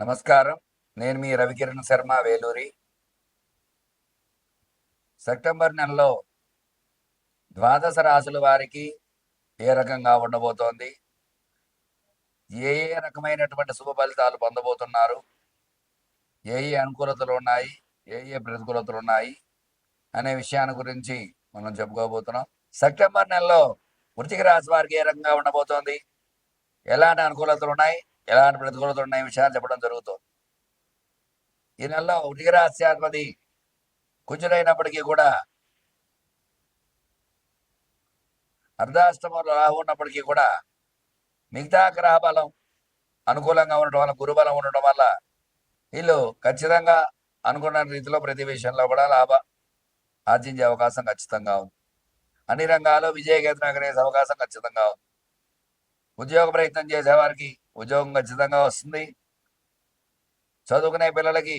నమస్కారం. నేను మీ రవికిరణ్ శర్మ వేలూరి. సెప్టెంబర్ నెలలో ద్వాదశ రాశుల వారికి ఏ రకంగా ఉండబోతోంది? ఏ ఏ రకమైనటువంటి శుభ ఫలితాలు పొందబోతున్నారు? ఏ ఏ అనుకూలతలు ఉన్నాయి? ఏ ఏ ప్రతికూలతలు ఉన్నాయి? అనే విషయాన్ని గురించి మనం చెప్పుకోబోతున్నాం. సెప్టెంబర్ నెలలో వృత్తిక రాశి వారికి ఏ రకంగా ఉండబోతోంది? ఎలాంటి అనుకూలతలు ఉన్నాయి? ఎలాంటి ప్రతికూలతలు ఉన్నాయి? విషయాలు చెప్పడం జరుగుతుంది. ఈ నెలలో వృత్తిక రాశ్యాధిపతి కూడా అర్ధాష్టమంలో రాహు ఉన్నప్పటికీ కూడా మిగతా గ్రహ బలం అనుకూలంగా ఉండటం వల్ల గురుబలం ఉండటం వల్ల వీళ్ళు ఖచ్చితంగా అనుకున్న రీతిలో ప్రతి విషయంలో కూడా లాభ ఆర్జించే అవకాశం ఖచ్చితంగా ఉంది. అన్ని రంగాల్లో విజయకేతనం ఎగరేసే అవకాశం ఖచ్చితంగా ఉంది. ఉద్యోగ ప్రయత్నం చేసే వారికి ఉద్యోగం ఖచ్చితంగా వస్తుంది. చదువుకునే పిల్లలకి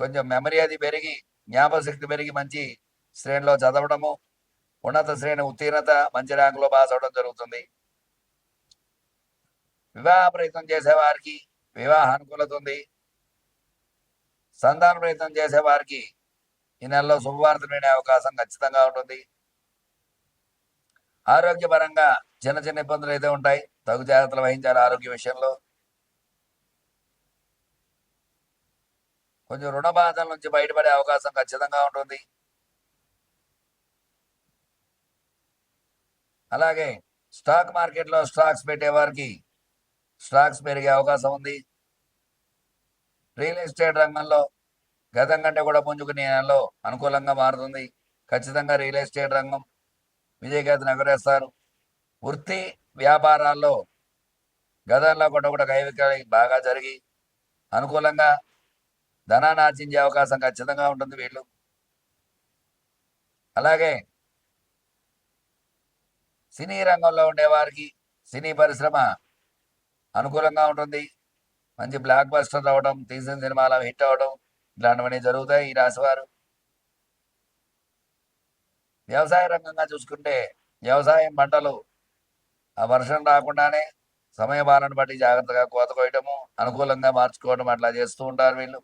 కొంచెం మెమరీ అది పెరిగి జ్ఞాపశక్తి పెరిగి మంచి శ్రేణిలో చదవడము ఉన్నత శ్రేణి ఉత్తీర్ణత మంచి ర్యాంకులో పాస్ అవడం జరుగుతుంది. వివాహ ప్రయత్నం చేసే వారికి వివాహ అనుకూలత ఉంది. సంతాన ప్రయత్నం చేసే వారికి ఈ నెలలో శుభవార్తలు వినే అవకాశం ఖచ్చితంగా ఉంటుంది. ఆరోగ్యపరంగా చిన్న చిన్న ఇబ్బందులు అయితే ఉంటాయి. తగు జాగ్రత్తలు వహించాలి ఆరోగ్య విషయంలో. కొంచెం రుణ బాధల నుంచి బయటపడే అవకాశం ఖచ్చితంగా ఉంటుంది. అలాగే స్టాక్ మార్కెట్లో స్టాక్స్ పెట్టే వారికి స్టాక్స్ పెరిగే అవకాశం ఉంది. రియల్ ఎస్టేట్ రంగంలో గతం కంటే కూడా పుంజుకునే నెలలో అనుకూలంగా మారుతుంది. ఖచ్చితంగా రియల్ ఎస్టేట్ రంగం విజయకేతను ఎగరేస్తారు వృత్తి వ్యాపారాల్లో గతంలో కూడా కూడా కైవికాలి బాగా జరిగి అనుకూలంగా ధనాన్ని ఆర్జించే అవకాశం ఖచ్చితంగా ఉంటుంది వీళ్ళు. అలాగే సినీ రంగంలో ఉండేవారికి సినీ పరిశ్రమ అనుకూలంగా ఉంటుంది. మంచి బ్లాక్ బస్టర్ అవ్వడం తీసిన సినిమాలు హిట్ అవ్వడం ఇలాంటివన్నీ జరుగుతాయి ఈ రాశివారు వ్యవసాయ రంగంగా చూసుకుంటే వ్యవసాయం పంటలు ఆ వర్షం రాకుండానే సమయపాలన బట్టి జాగ్రత్తగా కోత కోయటము అనుకూలంగా మార్చుకోవడం అట్లా చేస్తూ ఉంటారు వీళ్ళు.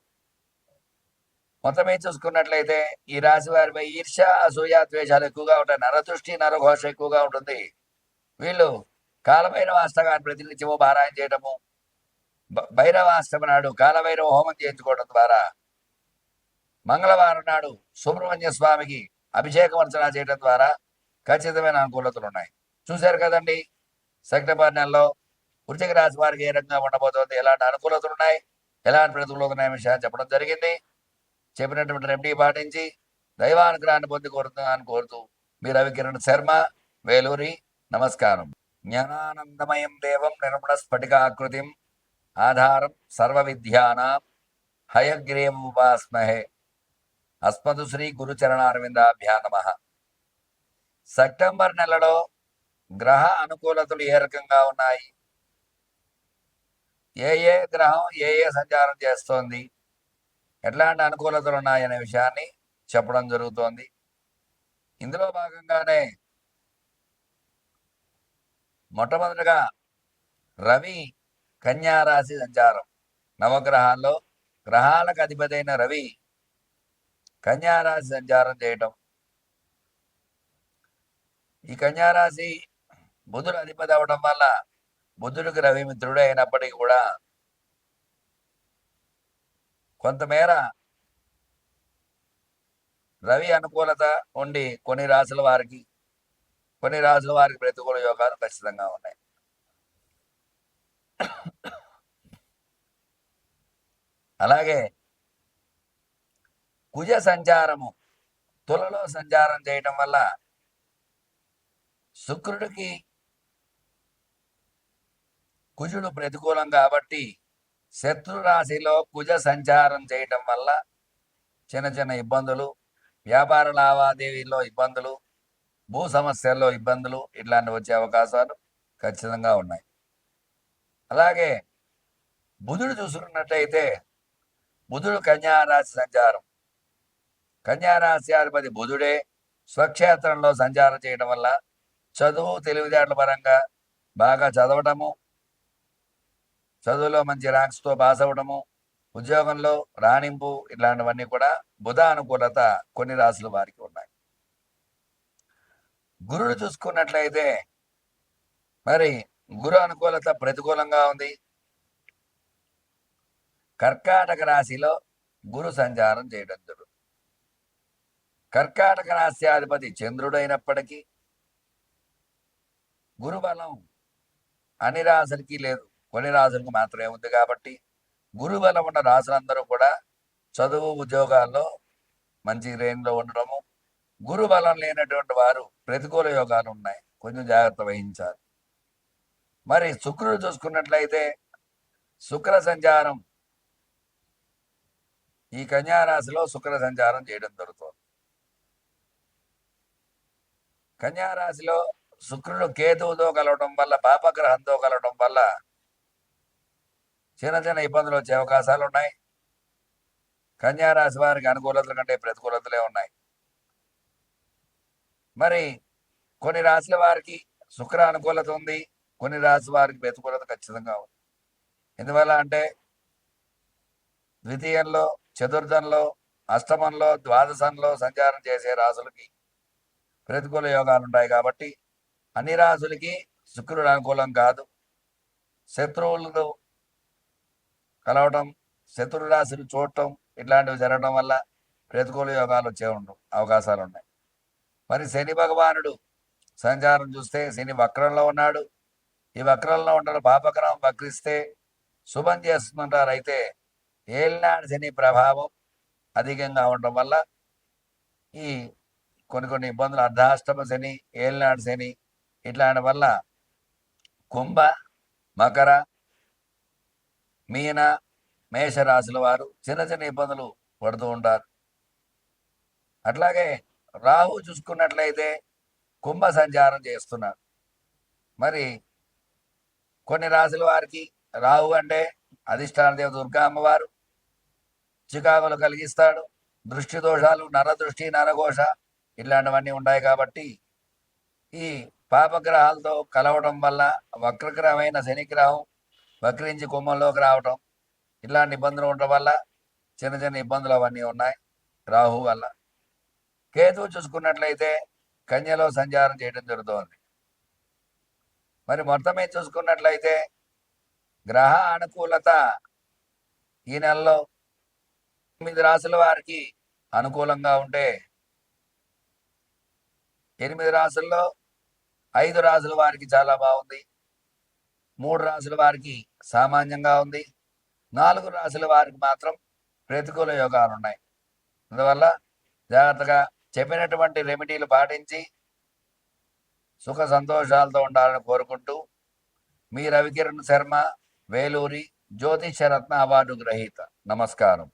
మొత్తం ఏం చూసుకున్నట్లయితే ఈ రాశి వారిపై ఈర్ష అసూయ ద్వేషాలు ఎక్కువగా ఉంటాయి. నరదృష్టి నరఘోష ఎక్కువగా ఉంటుంది. వీళ్ళు కాలభైరవ అష్టకాన్ని ప్రతినిత్యము పారాయణ చేయటము భైరవ భైరవాష్టమి నాడు కాలభైరవ హోమం చేయించుకోవడం ద్వారా మంగళవారం నాడు సుబ్రహ్మణ్య స్వామికి అభిషేకం అర్చన చేయడం ద్వారా ఖచ్చితమైన అనుకూలతలు ఉన్నాయి. చూశారు కదండి? సెప్టెంబర్ నెలలో వృశ్చిక రాశి వారికి ఏ రకంగా ఉండబోతోంది? ఎలాంటి అనుకూలతలు ఉన్నాయి? ఎలాంటి ప్రతికూలతలు ఉన్నాయి విషయాన్ని చెప్పడం జరిగింది. చెప్పినటువంటి రెమెడీ పాటించి దైవానుగ్రహాన్ని పొంది కోరుతున్నాను కోరుతూ మీ రవికిరణ్ శర్మ వేలూరి నమస్కారం. జ్ఞానానందమయం దేవం నిర్మణ స్ఫటికాకృతిం ఆధారం సర్వ విద్యానాం హయగ్రీవం ఉపాస్మహే. అస్మదు శ్రీ గురుచరణారవిందాభ్యా నమ. సెప్టెంబర్ నెలలో గ్రహ అనుకూలతలు ఏ రకంగా ఉన్నాయి? ఏ ఏ గ్రహం ఏ ఏ సంచారం చేస్తోంది? ఎట్లాంటి అనుకూలతలు ఉన్నాయనే విషయాన్ని చెప్పడం జరుగుతోంది. ఇందులో భాగంగానే మొట్టమొదటిగా రవి కన్యారాశి సంచారం. నవగ్రహాల్లో గ్రహాలకు అధిపతైన రవి కన్యారాశి సంచారం చేయటం. ఈ కన్యారాశి బుధుడు అధిపతి అవడం వల్ల బుధుడికి రవిమిత్రుడే అయినప్పటికీ కూడా కొంతమేర రవి అనుకూలత ఉండి కొన్ని రాసుల వారికి కొన్ని రాసుల వారికి ప్రతికూల యోగాలు ఖచ్చితంగా ఉన్నాయి. అలాగే కుజ సంచారము తులలో సంచారం చేయటం వల్ల శుక్రుడికి కుజుడు ప్రతికూలం కాబట్టి శత్రు రాశిలో కుజ సంచారం చేయటం వల్ల చిన్న చిన్న ఇబ్బందులు వ్యాపార లావాదేవీల్లో ఇబ్బందులు భూ సమస్యల్లో ఇబ్బందులు ఇట్లాంటివి వచ్చే అవకాశాలు ఖచ్చితంగా ఉన్నాయి. అలాగే బుధుడు చూసుకున్నట్టయితే బుధుడు కన్యారాశి సంచారం. కన్యారాశి అధిపతి బుధుడే స్వక్షేత్రంలో సంచారం చేయడం వల్ల చదువు తెలివితేటల పరంగా బాగా చదవటము చదువులో మంచి ర్యాంక్స్తో పాస్ అవ్వడము ఉద్యోగంలో రాణింపు ఇలాంటివన్నీ కూడా బుధ అనుకూలత కొన్ని రాసుల వారికి ఉన్నాయి. గురుడు చూసుకున్నట్లయితే మరి గురు అనుకూలత ప్రతికూలంగా ఉంది. కర్కాటక రాశిలో గురు సంచారం చేయడం జరుగుతుంది కర్కాటక రాశ్యాధిపతి చంద్రుడైనప్పటికీ గురుబలం అన్ని రాశులకి లేదు. కొన్ని రాజులకు మాత్రమే ఉంది కాబట్టి గురు బలం ఉన్న రాజులందరూ కూడా చదువు ఉద్యోగాల్లో మంచి రేంజ్లో ఉండడము గురు బలం లేనటువంటి వారు ప్రతికూల యోగాలు ఉన్నాయి. కొంచెం జాగ్రత్త వహించాలి. మరి శుక్రుడు చూసుకున్నట్లయితే శుక్ర సంచారం ఈ కన్యారాశిలో శుక్ర సంచారం చేయడం జరుగుతుంది. కన్యారాశిలో శుక్రుడు కేతువుతో కలవడం వల్ల పాపగ్రహంతో కలవడం వల్ల చిన్న చిన్న ఇబ్బందులు వచ్చే అవకాశాలు ఉన్నాయి. కన్యా రాశి వారికి అనుకూలతల కంటే ప్రతికూలతలే ఉన్నాయి. మరి కొన్ని రాశుల వారికి శుక్ర అనుకూలత ఉంది. కొన్ని రాశి వారికి ప్రతికూలత ఖచ్చితంగా ఉంది. ఎందువల్ల అంటే ద్వితీయంలో చతుర్థంలో అష్టమంలో ద్వాదశంలో సంచారం చేసే రాసులకి ప్రతికూల యోగాలు ఉంటాయి కాబట్టి అన్ని రాసులకి శుక్రుడు అనుకూలం కాదు. శత్రువులతో కలవటం శత్రు రాశిని చూడటం ఇట్లాంటివి జరగడం వల్ల ప్రతికూల యోగాలు వచ్చే ఉండవు అవకాశాలు ఉన్నాయి. మరి శని భగవానుడు సంచారం చూస్తే శని వక్రంలో ఉన్నాడు. ఈ వక్రంలో ఉండడం పాపగ్రహం వక్రిస్తే శుభం చేస్తుంటారు. అయితే ఏలినాడు శని ప్రభావం అధికంగా ఉండడం వల్ల ఈ కొన్ని కొన్ని ఇబ్బందులు అర్ధాష్టమ శని ఏలినాడు శని ఇట్లాంటి వల్ల కుంభ మకర మీన మేషరాశుల వారు చిన్న చిన్న ఇబ్బందులు పడుతూ ఉంటారు. అట్లాగే రాహు చూసుకున్నట్లయితే కుంభ సంచారం చేస్తున్నారు. మరి కొన్ని రాశుల వారికి రాహు అంటే అధిష్టాన దేవ దుర్గా అమ్మవారు చికాకులు కలిగిస్తాడు. దృష్టి దోషాలు నరదృష్టి నరఘోష ఇట్లాంటివన్నీ ఉంటాయి కాబట్టి ఈ పాపగ్రహాలతో కలవడం వల్ల వక్రగ్రహమైన శనిగ్రహం వక్రించి కుంభంలోకి రావటం ఇలాంటి ఇబ్బందులు ఉండడం వల్ల చిన్న చిన్న ఇబ్బందులు అవన్నీ ఉన్నాయి రాహు వల్ల. కేతువు చూసుకున్నట్లయితే కన్యలో సంచారం చేయడం జరుగుతోంది. మరి మొత్తం మీద చూసుకున్నట్లయితే గ్రహ అనుకూలత ఈ నెలలో ఎనిమిది రాసుల వారికి అనుకూలంగా ఉంటే ఎనిమిది రాసుల్లో ఐదు రాసుల వారికి చాలా బాగుంది. మూడు రాసుల వారికి సామాన్యంగా ఉంది. నాలుగు రాసుల వారికి మాత్రం ప్రతికూల యోగాలు ఉన్నాయి. అందువల్ల జాగ్రత్తగా చెప్పినటువంటి రెమెడీలు పాటించి సుఖ సంతోషాలతో ఉండాలని కోరుకుంటూ మీ రవికిరణ్ శర్మ వేలూరి జ్యోతిషరత్న అవార్డు గ్రహీత. నమస్కారం.